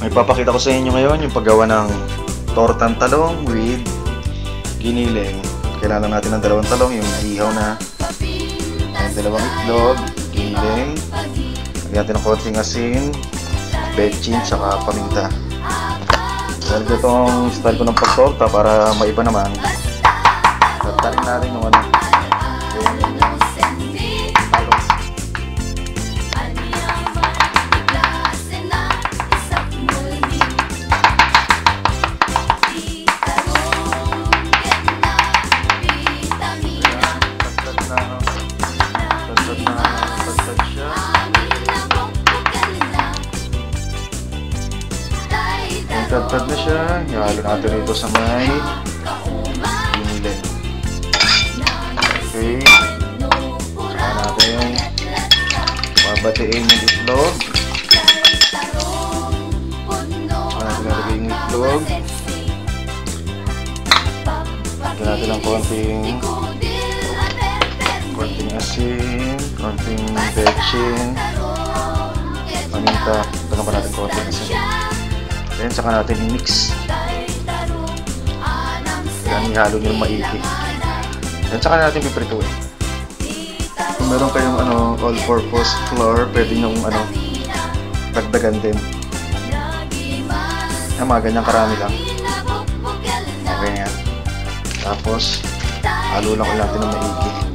May papakita ko sa inyo ngayon yung paggawa ng tortang talong with giniling. Kailangan natin ng dalawang talong, yung ihaw na and dalawang itlog, giniling. Lagyan natin ng konting asin, betchin, saka paminta. Dahil ito ang style ko ng pagtorta para maiba naman. Tatarin natin yung ano, Tagtag na siya, ihalo natin ito sa may giniling. Okay. Saka natin babatiin yung itlog. Saka natin nalagay yung itlog. Lagyan natin ng konting konting asin, konting betchin, paminta. Tanong pa natin konting asin. Then, saka natin i-mix. Yan, ihalo nyo maigi. Then, saka natin piprituin. Kung meron kayong ano, all-purpose flour, pwede nyo ano, dagdagan din. Yan, mga ganyang karami lang. Okay yan. Tapos, halo lang ulit natin ng maigi.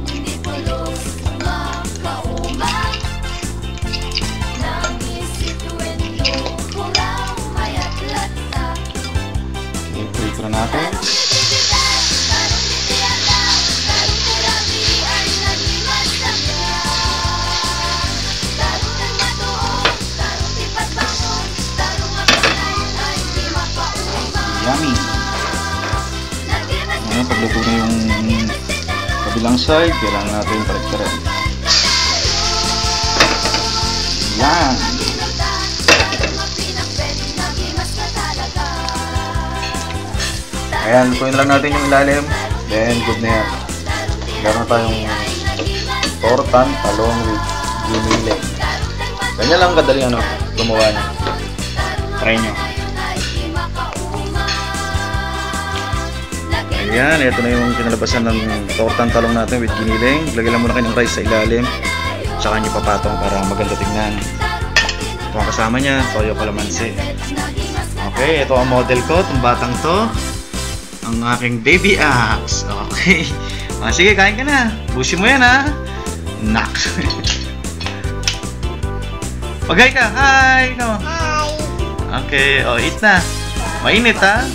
Pagluto na yung kabilang side, kailangan natin paligtaran. Yan! Ayan, lutuin lang natin yung ilalim. Then, good na yan. Meron tayong tortan, talong with ginile. Ganyan lang kadali ano, gumawa niya. Try nyo. Ayan, ito na yung kinalabasan ng tortan talong natin with giniling. Lagyan lang muna kayo ng rice sa ilalim. Tsaka nyo papatong para maganda tingnan. Ito ang kasama niya, toyo kalamansi. Okay, ito ang model ko, itong batang to. Ang aking baby axe. Okay. Ah, sige, kain ka na. Busin mo yan ha. Nak. Pag-hi ka. Hi. No. Hi! Okay, oh, eat na. Mainit ha.